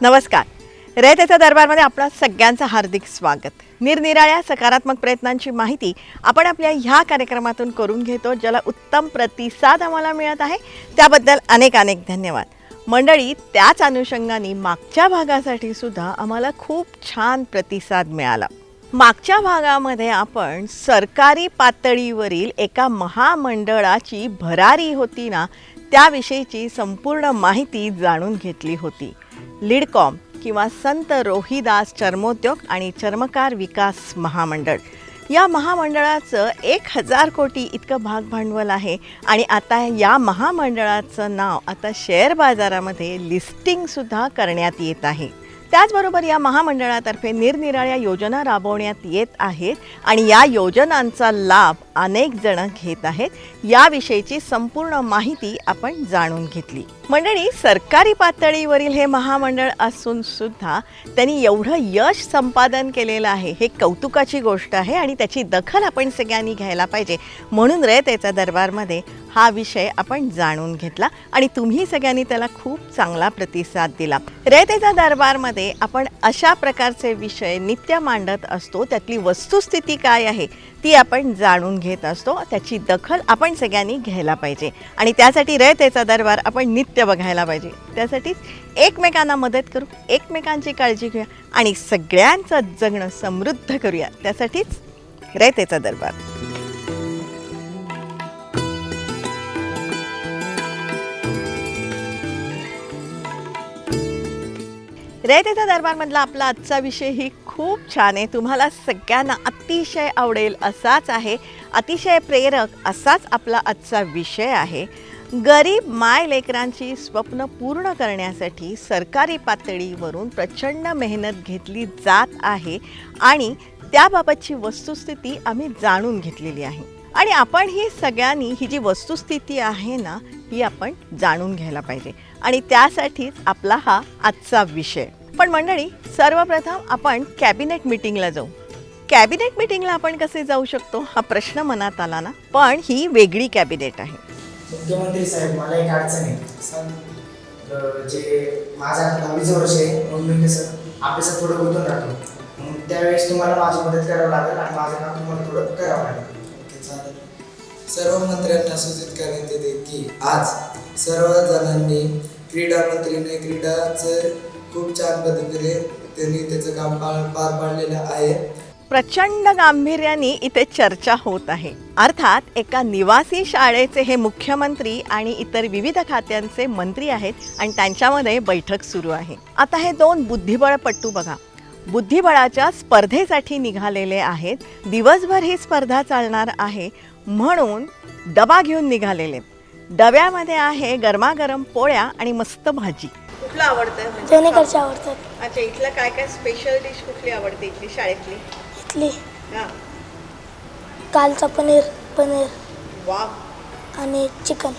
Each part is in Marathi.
नमस्कार रयतेच्या दरबारमध्ये आपणा सगळ्यांचं हार्दिक स्वागत. निरनिराळ्या सकारात्मक प्रयत्नांची माहिती आपण आपल्या ह्या कार्यक्रमातून करून घेतो ज्याला उत्तम प्रतिसाद आम्हाला मिळत आहे. त्याबद्दल अनेक अनेक धन्यवाद. मंडळी त्याच अनुषंगाने मागच्या भागासाठी सुद्धा आम्हाला खूप छान प्रतिसाद मिळाला. मागच्या भागामध्ये आपण सरकारी पातळीवरील एका महामंडळाची भरारी होती ना त्याविषयीची संपूर्ण माहिती जाणून घेतली होती. लिडकॉम किंवा संत रोहिदास चर्मोद्योग आणि चर्मकार विकास महामंडळ. या महामंडळाचं एक हजार कोटी इतकं भागभांडवल आहे आणि आता या महामंडळाचं नाव आता शेअर बाजारामध्ये लिस्टिंगसुद्धा करण्यात येत आहे. त्याचबरोबर या महामंडळातर्फे निरनिराळ्या योजना राबवण्यात येत आहेत आणि या योजनांचा लाभ अनेक जण घेत आहेत. याविषयीची संपूर्ण माहिती आपण जाणून घेतली. मंडळी सरकारी पातळीवरील हे महामंडळ असून सुद्धा त्यांनी एवढं यश संपादन केलेलं आहे. हे कौतुकाची गोष्ट आहे आणि त्याची दखल आपण सगळ्यांनी घ्यायला पाहिजे. म्हणून रयतेचा दरबारमध्ये हा विषय आपण जाणून घेतला आणि तुम्ही सगळ्यांनी त्याला खूप चांगला प्रतिसाद दिला. रयतेचा दरबारमध्ये आपण अशा प्रकारचे विषय नित्य मांडत असतो. त्यातली वस्तुस्थिती काय आहे ती आपण जाणून घेत असतो त्याची दखल आपण सगळ्यांनी घ्यायला पाहिजे. आणि त्यासाठी रयतेचा दरबार आपण नित्य बघायला पाहिजे. त्यासाठीच एकमेकांना मदत करू एकमेकांची काळजी घेऊया आणि सगळ्यांचं जगणं समृद्ध करूया. त्यासाठीच रयतेचा दरबार. रयतेचा दरबारमधला आपला आजचा विषय ही खूप छान आहे. तुम्हाला सगळ्यांना अतिशय आवडेल असाच आहे. अतिशय प्रेरक असाच आपला आजचा विषय आहे. गरीब माय लेकरांची स्वप्न पूर्ण करण्यासाठी सरकारी पातळीवरून प्रचंड मेहनत घेतली जात आहे आणि त्याबाबतची वस्तुस्थिती आम्ही जाणून घेतलेली आहे. आणि आपण ही सगळ्यांनी ही जी वस्तुस्थिती आहे ना ही आपण जाणून घ्यायला पाहिजे. आणि त्यासाठीच आपला हा आजचा विषय. पण मंडळी सर्वप्रथम आपण कॅबिनेट मिटिंगला जाऊ. कॅबिनेट मिटिंगला आपण कसे जाऊ शकतो? हा प्रश्न मनात आला ना? पण ही वेगळी कॅबिनेट आहे. मुख्यमंत्री साहेब मला एक अडचण आहे. जे माझं दहावीचं वर्ष आहे म्हणून मी कसं अभ्यासात थोडं गुंतून राहतो. मग त्यावेळेस तुम्हाला माझी मदत करावं लागेल आणि माझं काम तुम्हाला थोडं करावं लागेल. सर्व मंत्र्यांना सूचित करण्यात येते की आज सर्व जणांनी क्रीडा मंत्रीने क्रीडाचं खूप छान पद्धतीने त्यांनी त्याचं काम पार पाडलेलं आहे. प्रचंड गांभीर्याने इथे चर्चा होत आहे. अर्थात एका निवासी शाळेचे हे मुख्यमंत्री आणि इतर विविध खात्यांचे मंत्री आहेत आणि त्यांच्यामध्ये बैठक सुरू आहे. आता हे दोन बुद्धिबळपट्टू बघा. बुद्धिबळाच्या स्पर्धेसाठी निघालेले आहेत. दिवसभर ही स्पर्धा चालणार आहे म्हणून डबा घेऊन निघालेले. डब्यामध्ये आहे गरमागरम पोळ्या आणि मस्त भाजी. कुठलं आवडतं जेणेकरचे आवडतात. अच्छा इथलं काय काय स्पेशल डिश कुठली आवडते इथली शाळेतली? इथली. हा. कालचा पनीर पनीर. वा आणि चिकन.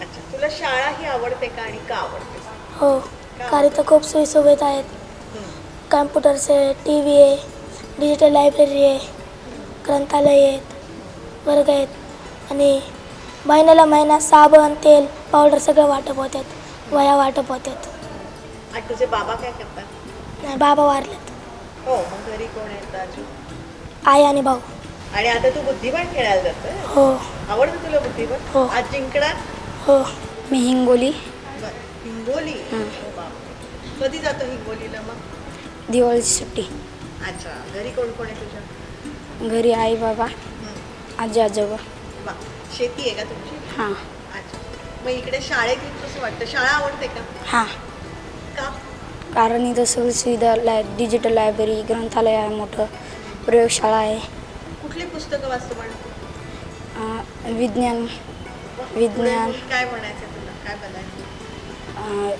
अच्छा तुला शाळा ही आवडते का आणि का आवडते? हो कारण इथं खूप सोयीसुविधा आहेत. कॅम्प्युटर्स आहे टी व्ही आहे डिजिटल लायब्ररी आहे ग्रंथालय आहेत वर्ग आहेत आणि महिन्याला महिना साबण तेल पावडर सगळं वाटप होतात वया वाटप होतात आणि तुझे बाबा काय करतात? नाही बाबा वारलेत. हो मग घरी कोण आहेत अजून? आई आणि भाऊ. आणि आता तू बुद्धिबळ खेळायला जातोय? हो. आवडतं तुला बुद्धिबळ हो. आज जिंकणार? हो. मी हिंगोली. बरं. हिंगोली? हो. कधी जातो हिंगोलीला मग? दिवाळीची सुट्टी. अच्छा. घरी कोण कोण आहे तुझ्या? घरी आई बाबा हं. आजी आजोबा. वा शेती आहे का तुमची? हां. अच्छा. मग इकडे शाळेत येऊन कसं वाटतं? शाळा आवडते का? हां. का? कारण इथं सगळी सुविधा लाय डिजिटल लायब्ररी ग्रंथालय आहे मोठं. प्रयोगशाळा आहे. कुठली पुस्तकं वाचतो पण अं, विज्ञान. विज्ञान. काय म्हणायचं तुला? काय बनायचं अं,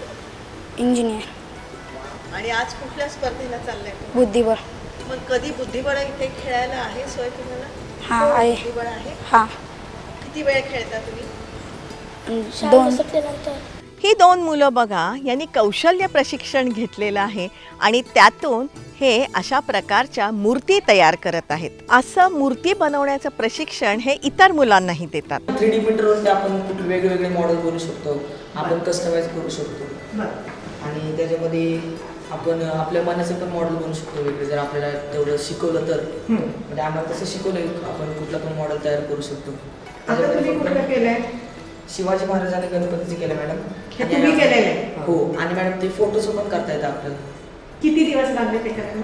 इंजिनियर आणि आज कुठल्या स्पर्धेला चाललंय तू? बुद्धिबळ. मग कधी बुद्धिबळ इथे खेळायला आहे सोय तुम्हाला? हा, हो, आहे. बुद्धिबळ आहे. हां. किती वेळ खेळता तुम्ही? दोन. ही दोन मुलं बघा यांनी कौशल्य प्रशिक्षण घेतलेलं आहे आणि त्यातून हे अशा प्रकारच्या मूर्ती तयार करत आहेत. असं मूर्ती बनवण्याचं प्रशिक्षण हे इतर मुलांनाही देतात. थ्री डी प्रिंटरवरती आपण कुठे वेगवेगळे मॉडेल बनवू शकतो. आपण कस्टमाइज करू शकतो. आणि त्याच्यामध्ये आपण आपल्या मनाचे पण मॉडेल बनवू शकतो वेगळे. जर आपल्याला तेवढं शिकवलं तर. म्हणजे आम्हाला तसं शिकवलं आपण कुठला पण मॉडेल तयार करू शकतो. फक्त शिवाजी महाराजांनी गणपतीचे केलं मॅडम. हे तुम्ही केलेलं आहे? हो आणि मॅडम ते फोटोज पण करता येतात आपल्याला. किती दिवस लागले ते करायला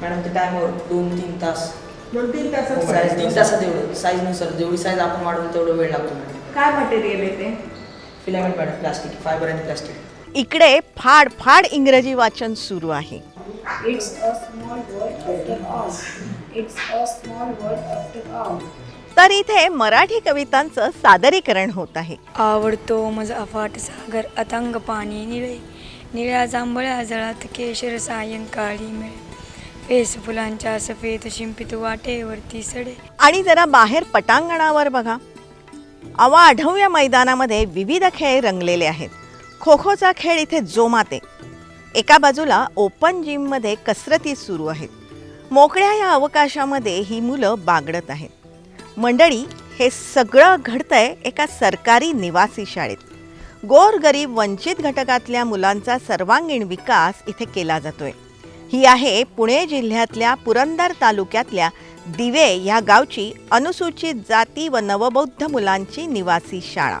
मॅडम ते टायमवर दोन तीन तास. दोन तीन साईज तीन तासात एवढं. साईजनुसार जेवढी साईज आपण वाढवू तेवढं वेळ लागतो मॅडम. काय मटेरियल आहे ते? फिलामेंट मॅडम प्लास्टिक फायबर आणि प्लास्टिक इकडे फाड फाड इंग्रजी वाचन सुरू आहे. All. तर इथे मराठी कवितांचं सादरीकरण होत आहे. आवडतो मज अफाट सागर अतंग पाणी निळे निळ्या जांभळ्या जळात केशर सायंकाळी मिळे. फेस फुलांच्या सफेद शिंपित वाटेवरती सडे. आणि जरा बाहेर पटांगणावर बघा. अवा आढव्य मैदानामध्ये विविध खेळ रंगलेले आहेत. खो खोचा खेळ इथे जोमाते. एका बाजूला ओपन जिममध्ये कसरती सुरू आहेत. मोकळ्या या अवकाशामध्ये ही मुलं बागडत आहेत. मंडळी हे सगळं घडतंय एका सरकारी निवासी शाळेत. गोरगरीब वंचित घटकातल्या मुलांचा सर्वांगीण विकास इथे केला जातोय. ही आहे पुणे जिल्ह्यातल्या पुरंदर तालुक्यातल्या दिवे ह्या गावची अनुसूचित जाती व नवबौद्ध मुलांची निवासी शाळा.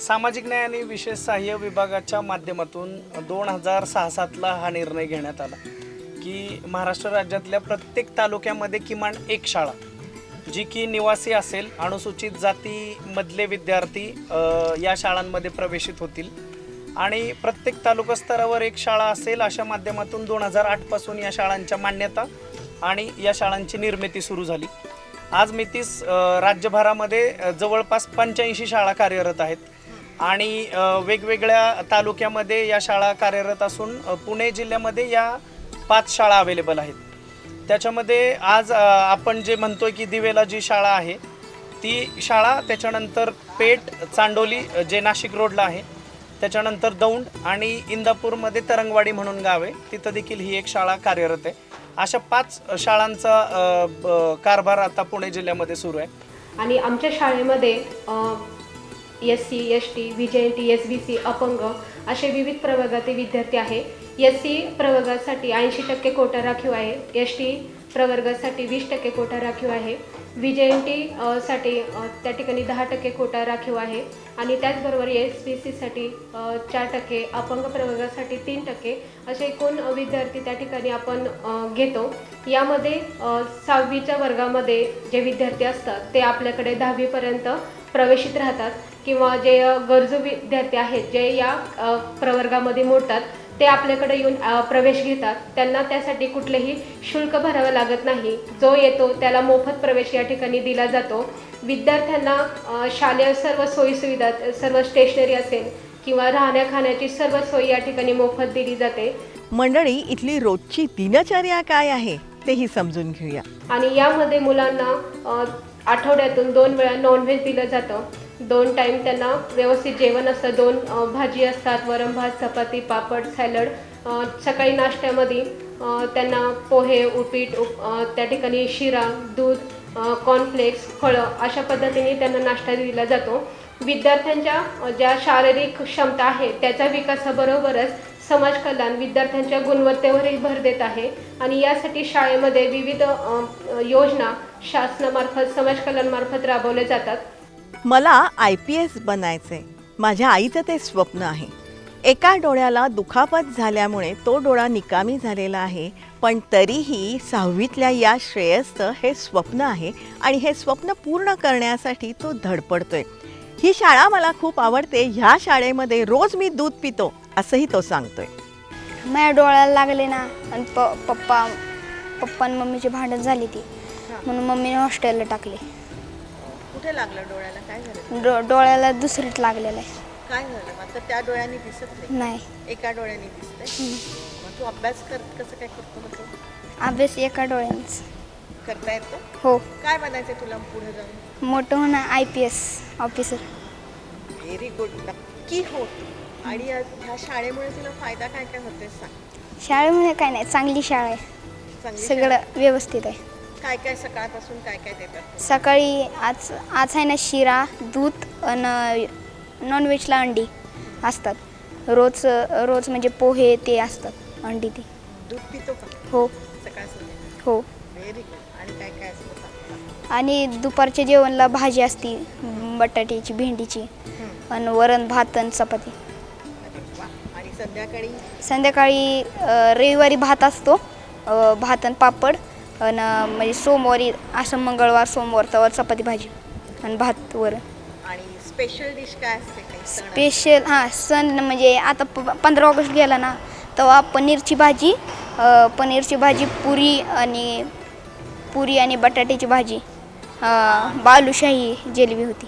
सामाजिक न्याय आणि विशेष सहाय्य विभागाच्या माध्यमातून दोन हजार सहा सातला हा निर्णय घेण्यात आला की महाराष्ट्र राज्यातल्या प्रत्येक तालुक्यामध्ये किमान एक शाळा जी की निवासी असेल अनुसूचित जातीमधले विद्यार्थी या शाळांमध्ये प्रवेशित होतील. आणि प्रत्येक तालुका स्तरावर एक शाळा असेल अशा माध्यमातून दोन हजार आठपासून या शाळांच्या मान्यता आणि या शाळांची निर्मिती सुरू झाली. आज मितीस तीस राज्यभरामध्ये जवळपास पंच्याऐंशी शाळा कार्यरत आहेत. आणि वेगवेगळ्या तालुक्यामध्ये या शाळा कार्यरत असून पुणे जिल्ह्यामध्ये या पाच शाळा अवेलेबल आहेत. त्याच्यामध्ये आज आपण जे म्हणतोय की दिवेला जी शाळा आहे ती शाळा त्याच्यानंतर पेठ चांडोली जे नाशिक रोडला आहे त्याच्यानंतर दौंड आणि इंदापूरमध्ये तरंगवाडी म्हणून गाव आहे तिथं देखील ही एक शाळा कार्यरत आहे. अशा पाच शाळांचा कारभार आता पुणे जिल्ह्यामध्ये सुरू आहे. आणि आमच्या शाळेमध्ये S C S T V J N T S B C अपंग असे विविध प्रवर्गातील विद्यार्थी आहे. एस सी प्रवर्गासाठी ऐंशी टक्के कोटा राखीव आहे. एस टी प्रवर्गासाठी वीस टक्के कोटा राखीव आहे. विजयंटी टी साठी त्या ठिकाणी दहा टक्के कोटा राखीव आहे. आणि त्याचबरोबर एस बी सीसाठी चार टक्के अपंग प्रवर्गासाठी तीन टक्के असे एकूण विद्यार्थी त्या ठिकाणी आपण घेतो. यामध्ये सहावीच्या वर्गामध्ये जे विद्यार्थी असतात ते आपल्याकडे दहावीपर्यंत प्रवेशित राहतात. किंवा जे गरजू विद्यार्थी आहेत जे या प्रवर्गामध्ये मोडतात ते आपल्याकडे येऊन प्रवेश घेतात. त्यांना त्यासाठी कुठलेही शुल्क भरावं लागत नाही. जो येतो त्याला मोफत प्रवेश या ठिकाणी दिला जातो. विद्यार्थ्यांना शालेय सर्व सोयीसुविधा सर्व स्टेशनरी असेल किंवा राहण्या खाण्याची सर्व सोयी या ठिकाणी मोफत दिली जाते. मंडळी इथली रोजची दिनचर्या काय आहे तेही समजून घेऊया. आणि यामध्ये मुलांना आठवड्यातून दोन वेळा नॉनव्हेज दिलं जातं. दोन टाईम त्यांना व्यवस्थित जेवण असतं. दोन भाजी असतात वरण भात चपाती पापड सॅलड. सकाळी नाश्त्यामध्ये त्यांना पोहे उपीट उप त्या ठिकाणी शिरा दूध कॉर्नफ्लेक्स फळं अशा पद्धतीने त्यांना नाश्ता दिला जातो. विद्यार्थ्यांच्या ज्या शारीरिक क्षमता आहे त्याच्या विकासाबरोबरच समाज कल्याण विद्यार्थ्यांच्या गुणवत्तेवरही भर देत आहे. आणि यासाठी शाळेमध्ये विविध योजना शासनामार्फत समाज कल्याणमार्फत राबवल्या जातात. मला आय पी एस बनायचे माझ्या आईचं ते स्वप्न आहे. एका डोळ्याला दुखापत झाल्यामुळे तो डोळा निकामी झालेला आहे पण तरीही सहावीतल्या या श्रेयसचं हे स्वप्न आहे आणि हे स्वप्न पूर्ण करण्यासाठी तो धडपडतोय. ही शाळा मला खूप आवडते ह्या शाळेमध्ये रोज मी दूध पितो असंही तो सांगतोय. माझ्या डोळ्याला लागले ना आणि प पप्पा पप्पा आणि मम्मीची भांडण झाली ती. म्हणून मम्मीने हॉस्टेलला टाकले. कुठे लागलं डोळ्याला? काय झालं? डो डोळ्याला दुसरीत लागलेलं आहे. काय झालं? आता त्या डोळ्याने दिसत नाही? एका डोळ्याने दिसतंय? मग तू अभ्यास कर कसं काय करतो मग तू? अभ्यास एका डोळ्यांच. करता येतं हो. काय बनायचं तुला पुढे जाऊन? मोठं होणं I P S officer. Very good नक्की होत आणि या- ह्या शाळेमुळे तुला फायदा काय काय होते सांग? शाळेमध्ये काय नाही चांगली शाळा आहे. चांगली शाळा. सगळं व्यवस्थित आहे. काय काय सकाळपासून काय काय देतात सकाळी आज आज आहे ना शिरा दूध आणि नॉनव्हेजला अंडी असतात. रोज रोज म्हणजे पोहे ते असतात अंडी ती. दूध पितो का? हो. सकाळ संध्याकाळ? हो. व्हेरी गुड आणि काय काय असतं सांग. आणि दुपारच्या जेवणला भाजी असती बटाट्याची भेंडीची. आणि वरण भात आणि चपाती. अरे वा. आणि संध्याकाळी? संध्याकाळी अ, रविवारी भात असतो अ, भात आणि पापड. आणि म्हणजे सोमवारी असं मंगळवार सोमवार तवा चपाती भाजी आणि भात वरण. आणि स्पेशल डिश काय असते काही स्पेशल हां सण म्हणजे आता प पंधरा ऑगस्ट गेला ना तेव्हा पनीरची भाजी अ, पनीरची भाजी पुरी आणि पुरी आणि बटाट्याची भाजी अ, बालुशाही जिलेबी होती.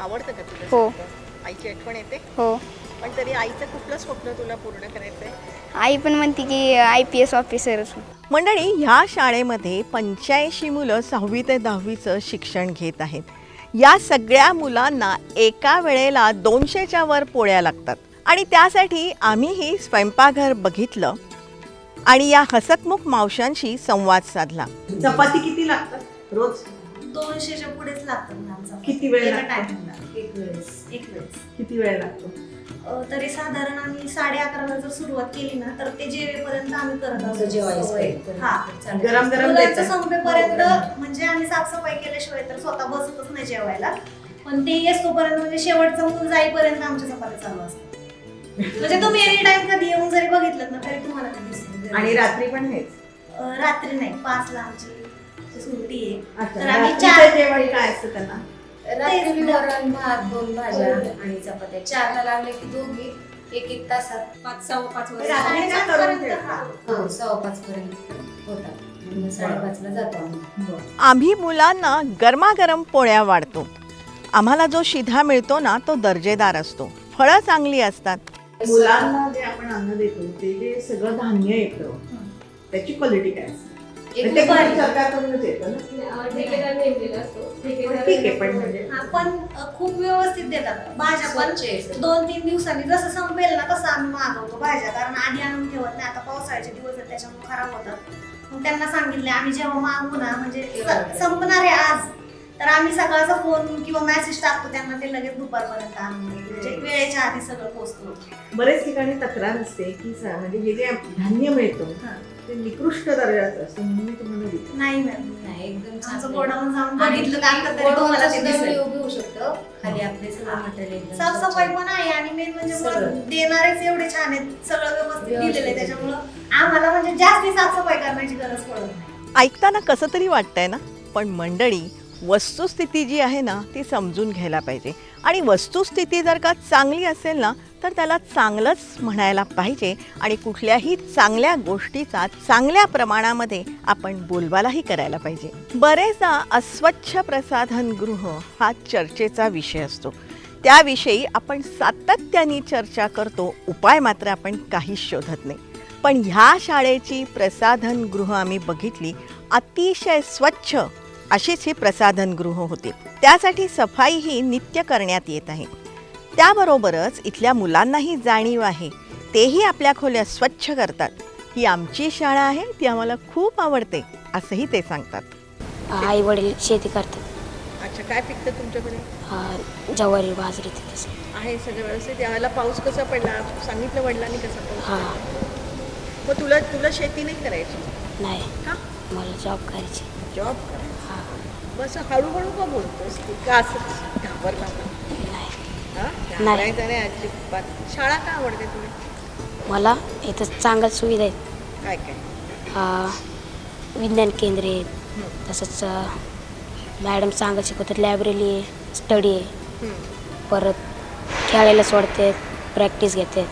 आवडतं का तुला हो. सगळं? आईची आठवण येते? हो. पण तरी आईचं कुठलं स्वप्न तुला पूर्ण करायचंय? आई पण म्हणते की आय पी एस ऑफिसरच मंडळी ह्या शाळेमध्ये पंच्याऐंशी मुलं सहावी ते दहावीचं शिक्षण घेत आहेत. या सगळ्या मुलांना एका वेळेला दोनशेच्या वर पोळ्या लागतात. आणि त्यासाठी आम्हीही स्वयंपाकघर बघितलं आणि या हसतमुख मावशांशी संवाद साधला. चपाती किती लागतात रोज? दोनशेच्या पुढेच लागतात. किती वेळ एका लागतो? एक वेळेस. एक वेळेस. किती वेळ लागतो? तरी साधारण आम्ही साडे अकराला जर सुरुवात केली ना तर ते जेवेपर्यंत आम्ही करत असतो. जेवायचं. हा. गरम गरम मुलांचं. संपेपर्यंत म्हणजे आम्ही साफसफाई केल्याशिवाय तर स्वतः बसतच नाही जेवायला. पण ते येतोपर्यंत म्हणजे शेवटचं मूल जाईपर्यंत आमच्या चपात्या चालू असतात. म्हणजे तुम्ही एनी टाइम कधी येऊन जरी बघितलं ना तरी तुम्हाला ते दिसेल आणि रात्री पण हेच? अ, रात्री नाही. पाचला आमची सुट्टी आहे. तर आम्ही चार- जेवण काय असतं त्यांना? रात्री वरण भात दोन भाज्या आणि चपात्या. चारला लागले की दोघी एक एक तासात. पाच सव्वा पाच रात्रीचं करून. हा. हो सव्वा पाच पर्यंत होतात. मग साडेपाचला जातो आम्ही. आम्ही मुलांना गरमागरम पोळ्या वाढतो. आम्हाला जो शिधा मिळतो ना तो दर्जेदार असतो. फळं चांगली असतात. मुलांना जे आपण अन्न देतो ते जे सगळं धान्य येतं त्याची क्वालिटी काय असते? ते दुपारी- सरकारकडूनच येतं ना ठेकेदार नेमलेला असतो. ठेकेदार ठीक आहे पण म्हणजे हा, पण अ, खूप व्यवस्थित देतात. भाज्या पण. दोन तीन दिवसांनी जसं संपेल ना तसं आम्ही मागवतो भाज्या. कारण आधी आणून ठेवत नाही. आता पावसाळ्याचे दिवस आहेत त्याच्यामुळे खराब होतात. मग त्यांना सांगितले आम्ही जेव्हा मागवू ना म्हणजे संपणार आहे आज. तर आम्ही सकाळचा फोन किंवा मेसेज टाकतो त्यांना ते लगेच दुपारपर्यंत. म्हणजे वेळेच्या आधी सगळं पोहोचतो. बरेच ठिकाणी तक्रार असते की म्हणजे हे जे धान्य मिळतं हा. ते निकृष्ट दर्जाचं असतं म्हणून मी तुम्हाला. नाही मॅम नाही एकदम छान आमचं आहे. गोडाऊन जाऊन आणि बघितलं का आता तरी गोडाऊनचं तुम्हाला ते सुद्धा दिसेल. व्हिडिओ घेऊ शकतो खाली आपले सगळं मटेरियल एकदम साफसफाई. पण आहे आणि मेन म्हणजे. देणारेच एवढे छान आहेत सगळं व्यवस्थित व्यवस्थित. दिलेलं आहे त्याच्यामुळं आम्हाला म्हणजे जास्ती साफसफाई करण्याची गरज पडत नाही ऐकताना कसं तरी वाटतंय ना पण मंडळी वस्तुस्थिती जी आहे ना ती समजून घ्यायला पाहिजे आणि वस्तुस्थिती जर का चांगली असेल ना तर त्याला चांगलंच म्हणायला पाहिजे आणि कुठल्याही चांगल्या गोष्टीचा चांगल्या प्रमाणामध्ये आपण बोलबालाही करायला पाहिजे. बरेचदा अस्वच्छ प्रसाधनगृह हा चर्चेचा विषय असतो. त्याविषयी आपण सातत्याने चर्चा करतो उपाय मात्र आपण काहीच शोधत नाही. पण ह्या शाळेची प्रसाधनगृह आम्ही बघितली अतिशय स्वच्छ अशीच ही प्रसाधनगृह होती. त्यासाठी सफाई ही नित्य करण्यात येत आहे. त्याबरोबरच इथल्या मुलांनाही जाणीव आहे. तेही आपल्या खोल्या स्वच्छ करतात. ही आमची शाळा आहे ती आम्हाला खूप आवडते असंही ते सांगतात. आई वडील शेती करतात. अच्छा काय पिकतं तुमच्याकडे? हा, ज्वारी बाजरी आहे सगळं व्यवस्थित. यावेळेला पाऊस कसा पडला? सांगितलं वडिलांनी कसा पाऊस हा. पडला? मग तुला तुला शेती नाही करायची? नाही. का मला जॉब करायची. जॉब करायचा? हा. बस हळूहळू का बोलतोस? तू का असं घाबरला? नाही. घाबरायचं नाही अजिबात. शाळा का आवडते तुला मला इथं चांगल्या सुविधा आहेत. काय काय? विज्ञान केंद्र आहे. तसंच मॅडम चांगलं शिकवतात लायब्ररी आहे स्टडी आहे. हम्म. परत खेळायला सोडते प्रॅक्टिस घेते.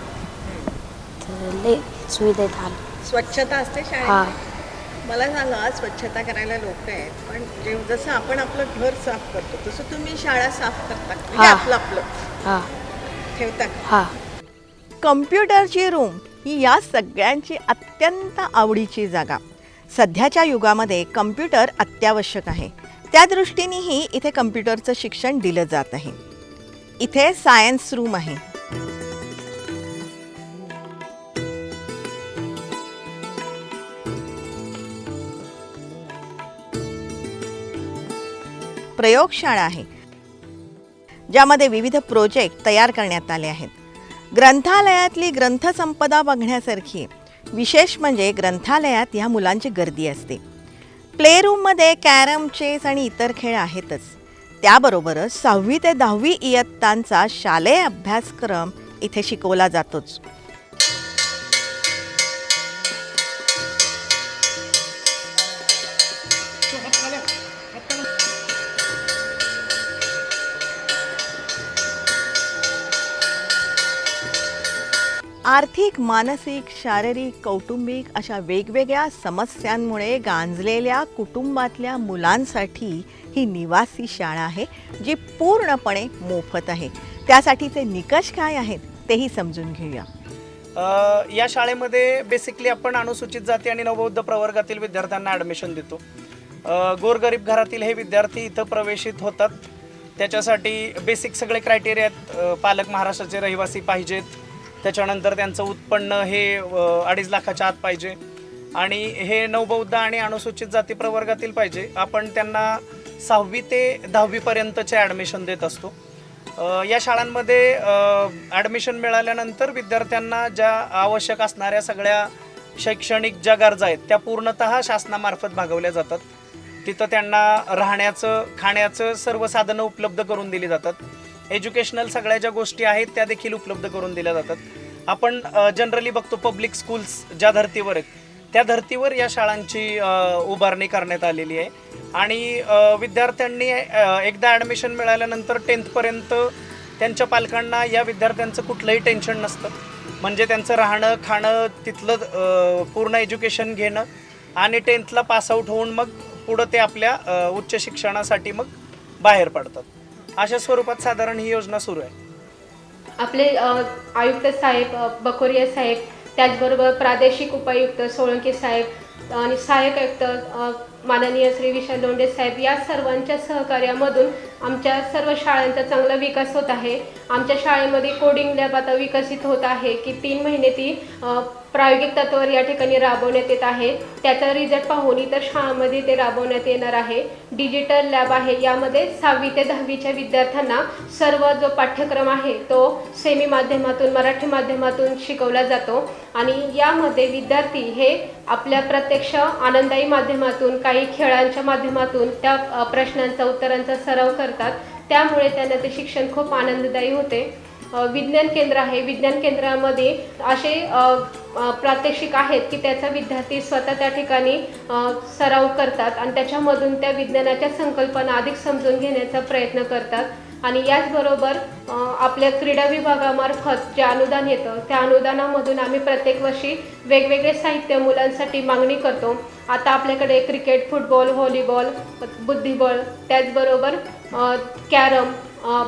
तर लई सुविधा आहेत हाल. स्वच्छता असते हा. शाळेत मला सांगा स्वच्छता करायला लोक आहेत पण जे जसं आपण आपलं घर साफ करतो तसं तुम्ही शाळा साफ करता? म्हणजे हा. आपलं आपलं. हा. ठेवता का? हा. कम्प्युटरची रूम ही या सगळ्यांची अत्यंत आवडीची जागा. सध्याच्या युगामध्ये कम्प्युटर अत्यावश्यक आहे. त्या दृष्टीनेही इथे कम्प्युटरचं शिक्षण दिलं जात आहे. इथे सायन्स रूम आहे. प्रयोगशाळा आहे ज्यामध्ये विविध प्रोजेक्ट तयार करण्यात आले आहेत. ग्रंथालयातली ग्रंथसंपदा बघण्यासारखी विशेष म्हणजे ग्रंथालयात ह्या मुलांची गर्दी असते. प्ले रूममध्ये कॅरम चेस आणि इतर खेळ आहेतच. त्याबरोबरच सहावी ते दहावी इयत्तांचा शालेय अभ्यासक्रम इथे शिकवला जातोच. आर्थिक मानसिक शारीरिक कौटुंबिक अशा वेगवेगळ्या समस्यांमुळे गांजलेल्या कुटुंबातल्या मुलांसाठी ही निवासी शाळा आहे जी पूर्णपणे मोफत आहे. त्यासाठीचे निकष काय आहेत तेही समजून घेऊया. या शाळेमध्ये बेसिकली आपण अनुसूचित जाती आणि नवबौद्ध प्रवर्गातील विद्यार्थ्यांना ॲडमिशन देतो. गोरगरीब घरातील हे विद्यार्थी इथं प्रवेशित होतात. त्याच्यासाठी बेसिक सगळे क्रायटेरियात पालक महाराष्ट्राचे रहिवासी पाहिजेत. त्याच्यानंतर त्यांचं उत्पन्न हे अडीच लाखाच्या आत पाहिजे. आणि हे नवबौद्ध आणि अनुसूचित जाती प्रवर्गातील पाहिजे. आपण त्यांना सहावी ते दहावीपर्यंतचे ॲडमिशन देत असतो. या शाळांमध्ये ॲडमिशन मिळाल्यानंतर विद्यार्थ्यांना ज्या आवश्यक असणाऱ्या सगळ्या शैक्षणिक ज्या गरजा आहेत त्या पूर्णतः शासनामार्फत भागवल्या जातात. तिथं त्यांना राहण्याचं खाण्याचं सर्व साधनं उपलब्ध करून दिली जातात. एज्युकेशनल सगळ्या ज्या गोष्टी आहेत त्या देखील उपलब्ध करून दिल्या जातात. आपण जनरली बघतो पब्लिक स्कूल्स ज्या धर्तीवर आहेत त्या धर्तीवर या शाळांची उभारणी करण्यात आलेली आहे. आणि विद्यार्थ्यांनी एकदा ॲडमिशन मिळाल्यानंतर टेन्थपर्यंत त्यांच्या पालकांना या विद्यार्थ्यांचं कुठलंही टेन्शन नसतं. म्हणजे त्यांचं राहणं खाणं तिथलं पूर्ण एज्युकेशन घेणं आणि टेन्थला पासआउट होऊन मग पुढं ते आपल्या उच्च शिक्षणासाठी मग बाहेर पडतात. अशा स्वरूपात साधारण ही योजना सुरू आहे. आपले अ, आयुक्त साहेब अ, बकोरिया साहेब त्याचबरोबर प्रादेशिक उपायुक्त सोळंके साहेब आणि सहाय्यक आयुक्त अ, माननीय श्री विशाल लोंढे साहेब या सर्वांच्या सहकार्यामधून आमच्या सर्व शाळांचा चांगला विकास होत आहे. आमच्या शाळेमध्ये कोडिंग लॅब आता विकसित होत आहे की तीन महिने ती प्रायोगिक तत्वावर या ठिकाणी राबवण्यात येत आहे. त्याचा रिझल्ट पाहून इतर शाळांमध्ये ते राबवण्यात येणार आहे. डिजिटल लॅब आहे यामध्ये सहावी ते दहावीच्या विद्यार्थ्यांना सर्व जो पाठ्यक्रम आहे तो सेमी माध्यमातून मराठी माध्यमातून शिकवला जातो. आणि यामध्ये विद्यार्थी हे आपल्या प्रत्यक्ष आनंदायी माध्यमातून काही खेळांच्या माध्यमातून त्या प्रश्नांचा उत्तरांचा सराव कर करतात. त्यामुळे त्यांना ते शिक्षण खूप आनंददायी होते. विज्ञान केंद्र आहे. विज्ञान केंद्रामध्ये असे प्रात्यक्षिक आहेत की त्याचा विद्यार्थी स्वतः त्या ठिकाणी सराव करतात आणि त्याच्यामधून त्या विज्ञानाच्या संकल्पना अधिक समजून घेण्याचा प्रयत्न करतात. आणि याचबरोबर आपल्या क्रीडा विभागामार्फत जे अनुदान येतं त्या अनुदानामधून आम्ही प्रत्येक वर्षी वेगवेगळे साहित्य मुलांसाठी मागणी करतो. आता आपल्याकडे क्रिकेट फुटबॉल व्हॉलीबॉल बुद्धिबळ त्याचबरोबर कॅरम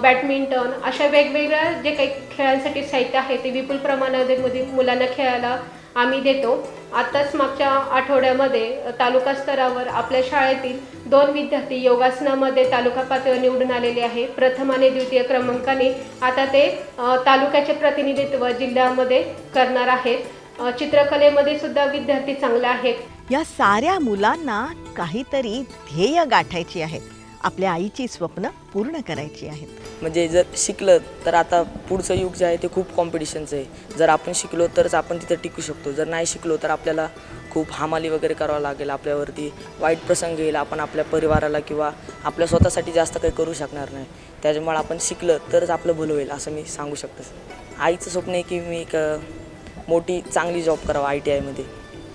बॅडमिंटन अशा वेगवेगळ्या जे काही खेळांसाठी साहित्य आहे ते विपुल प्रमाणामध्ये मुलांना खेळायला आम्ही देतो. आत्ताच मागच्या आठवड्यामध्ये तालुका स्तरावर आपल्या शाळेतील दोन विद्यार्थी योगासनामध्ये तालुका पातळीवर निवडून आलेले आहे. प्रथम आणि द्वितीय क्रमांकाने आता ते तालुक्याचे प्रतिनिधित्व जिल्ह्यामध्ये करणार आहेत. चित्रकलेमध्ये सुद्धा विद्यार्थी चांगले आहेत. या साऱ्या मुलांना काहीतरी ध्येय गाठायची आहेत आपल्या आईची स्वप्न पूर्ण करायची आहेत. म्हणजे जर शिकलं तर आता पुढचं युग जे आहे ते खूप कॉम्पिटिशनचं आहे. जर आपण शिकलो तरच आपण तिथं टिकू शकतो. जर नाही शिकलो तर आपल्याला खूप हामाली वगैरे करावं लागेल. आपल्यावरती वाईट प्रसंग येईल. आपण आपल्या परिवाराला किंवा आपल्या स्वतःसाठी जास्त काही करू शकणार नाही. त्याच्यामुळे आपण शिकलं तरच आपलं भलं होईल असं मी सांगू शकतो. आईचं स्वप्न आहे की मी एक मोठी चांगली जॉब करावं आय टी आयमध्ये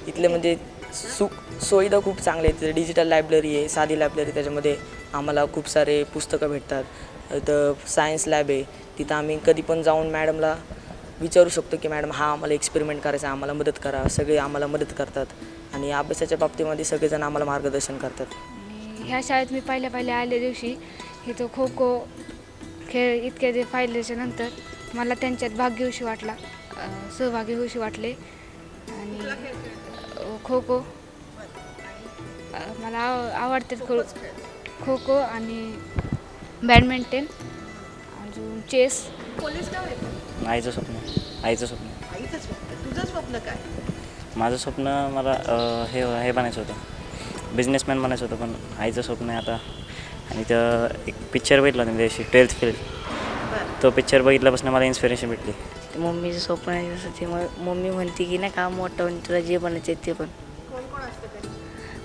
इथले म्हणजे सुख सुविधा खूप चांगल्या आहेत. डिजिटल लायब्ररी आहे साधी लायब्ररी त्याच्यामध्ये आम्हाला खूप सारे पुस्तकं भेटतात. तर सायन्स लॅब आहे. तिथं आम्ही कधी पण जाऊन मॅडमला विचारू शकतो की मॅडम हा आम्हाला एक्सपेरिमेंट करायचा आम्हाला मदत करा. सगळे आम्हाला मदत करतात. आणि अभ्यासाच्या बाबतीमध्ये सगळेजण आम्हाला मार्गदर्शन करतात. ह्या शाळेत मी पहिल्या पहिल्या आल्या दिवशी इथं खो खो खेळ इतके जे पाहिल्याच्या नंतर मला त्यांच्यात भाग घेऊशी वाटला. सहभागी होऊशी वाटले. आणि खो खो मला आव आवडते खो खो खो आणि बॅडमिंटन. अजून चेस. पोलीस का? व्हायचं आईचं स्वप्न. आईचं स्वप्न. आईचं स्वप्न. तुझं स्वप्न काय? माझं स्वप्न मला अं, हे हे बनायचं होतं. बिझनेसमॅन बनायचं होतं पण आईचं स्वप्न आहे आता. आणि तर एक पिक्चर बघितला होता मी त्याशी ट्वेल्थ फेल तो पिक्चर बघितल्यापासून मला इन्स्पिरेशन भेटली. मम्मीचं स्वप्न आहे जसं ते मग मम्मी म्हणते की नाही का मोठं होऊन तुला जे बनायचं आहे ते पण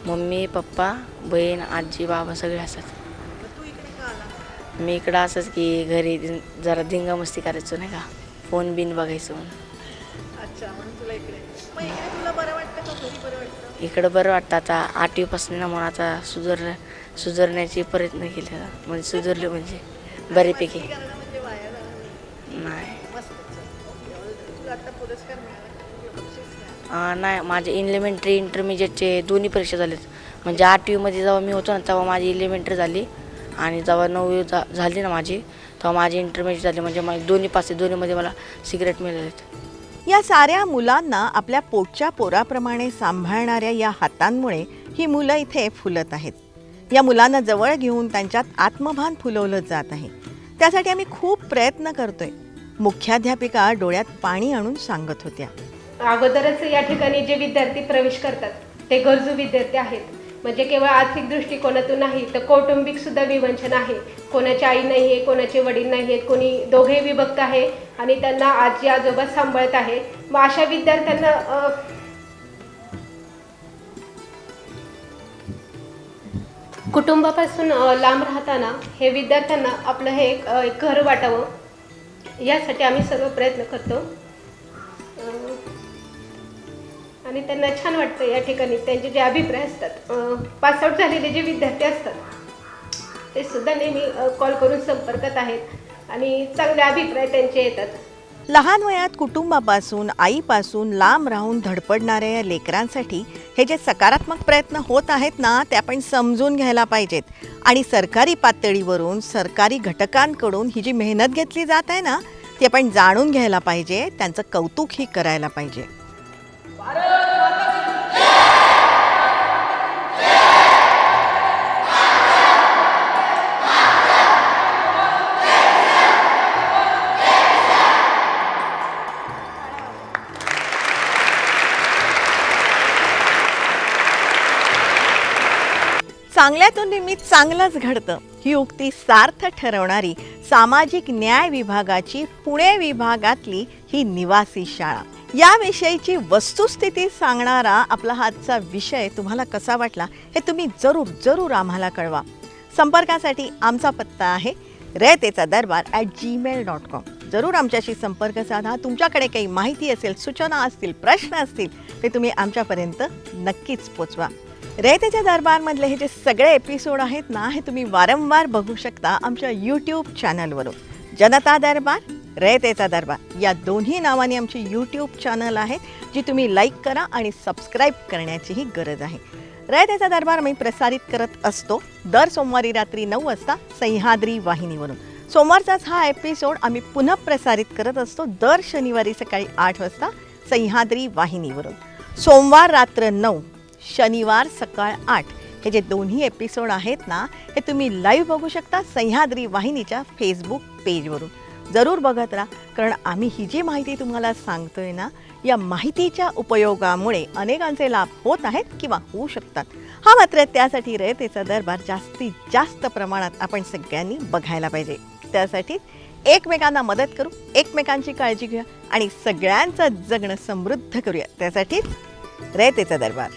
मम्मी पप्पा बहीण आजी बाबा सगळे असतात. मी इकडं असंच की घरी जरा धिंगामस्ती करायचो नाही का? फोन बिन बघायचो इकडे. बरं वाटतं आता आठवीपासून ना म्हणून आता सुधार सुधारण्याचे प्रयत्न केले. म्हणजे सुधारले म्हणजे करणं म्हणजे नाही. नाही माझे इलिमेंटरी इंटरमिजिएटचे दोन्ही परीक्षा झालेत. म्हणजे आठवीमध्ये जेव्हा मी होतो ना तेव्हा माझी इलिमेंटरी झाली. आणि जेव्हा नववी जा झाली ना माझी तेव्हा माझी इंटरमिजिएट झाली. म्हणजे माझे दोन्ही पास दोन्हीमध्ये मला सिगरेट मिळालेत. या साऱ्या मुलांना आपल्या पोटच्या पोराप्रमाणे सांभाळणाऱ्या या हातांमुळे ही मुलं इथे फुलत आहेत. या मुलांना जवळ घेऊन त्यांच्यात आत्मभान फुलवलं जात आहे. त्यासाठी आम्ही खूप प्रयत्न करतोय. मुख्याध्यापिका डोळ्यात पाणी आणून सांगत होत्या. अगोदरच या ठिकाणी जे विद्यार्थी प्रवेश करतात ते गरजू विद्यार्थी आहेत. म्हणजे केवळ आर्थिक दृष्टिकोनातून नाही तर कौटुंबिक सुद्धा विवंचन आहे. कोणाची आई नाही आहे कोणाचे वडील नाही आहेत कोणी दोघे विभक्त आहे आणि त्यांना आजी आजोबा सांभाळत आहे. मग अशा विद्यार्थ्यांना कुटुंबापासून लांब राहताना हे विद्यार्थ्यांना आपलं हे एक घर वाटावं. यासाठी आम्ही सर्व प्रयत्न करतो. आणि त्यांना छान वाटतं या ठिकाणी. त्यांचे जे अभिप्राय असतात पासआउट झालेले जे विद्यार्थी असतात ते सुद्धा नेहमी कॉल करून संपर्कात आहेत आणि चांगले अभिप्राय त्यांचे येतात. लहान वयात कुटुंबापासून आईपासून लांब राहून धडपडणाऱ्या या लेकरांसाठी हे जे सकारात्मक प्रयत्न होत आहेत ना ते आपण समजून घ्यायला पाहिजेत. आणि सरकारी पातळीवरून सरकारी घटकांकडून ही जी मेहनत घेतली जात आहे ना ती आपण जाणून घ्यायला पाहिजे त्यांचं कौतुकही करायला पाहिजे. चांगल्यातून नेहमी चांगलंच घडतं. ही उक्ती सार्थ ठरवणारी सामाजिक न्याय विभागाची पुणे विभागातली ही निवासी शाळा. याविषयीची वस्तुस्थिती सांगणारा आपला आजचा विषय तुम्हाला कसा वाटला हे तुम्ही जरूर जरूर आम्हाला कळवा. संपर्कासाठी आमचा पत्ता आहे रयतेचा दरबार ॲट जीमेल डॉट कॉम जरूर आमच्याशी संपर्क साधा. तुमच्याकडे काही माहिती असेल सूचना असतील प्रश्न असतील ते तुम्ही आमच्यापर्यंत नक्कीच पोचवा. रयतेच्या दरबारमधले हे जे सगळे एपिसोड आहेत ना हे तुम्ही वारंवार बघू शकता आमच्या यूट्यूब चॅनलवरून जनता दरबार रयतेचा दरबार या दोन्ही नावाने आमची यूट्यूब चॅनल आहेत जी तुम्ही लाईक करा आणि सबस्क्राईब करण्याचीही गरज आहे. रयतेचा दरबार मी प्रसारित करत असतो दर सोमवारी रात्री नऊ वाजता सह्याद्री वाहिनीवरून. सोमवारचाच हा एपिसोड आम्ही पुन्हा प्रसारित करत असतो दर शनिवारी सकाळी आठ वाजता सह्याद्री वाहिनीवरून. सोमवार रात्र नऊ शनिवार सकाळ आठ. हे जे दोन्ही एपिसोड आहेत ना हे तुम्ही लाईव्ह बघू शकता सह्याद्री वाहिनीच्या फेसबुक पेजवरून जरूर बघत राहा कारण आम्ही ही जी माहिती तुम्हाला सांगतोय ना या माहितीच्या उपयोगामुळे अनेकांचे लाभ होत आहेत किंवा होऊ शकतात. हा मात्र त्यासाठी रयतेचा दरबार जास्तीत जास्त प्रमाणात आपण सगळ्यांनी बघायला पाहिजे. त्यासाठी एकमेकांना मदत करू एकमेकांची काळजी घेऊया आणि सगळ्यांचं जगणं समृद्ध करूया. त्यासाठी रयतेचा दरबार.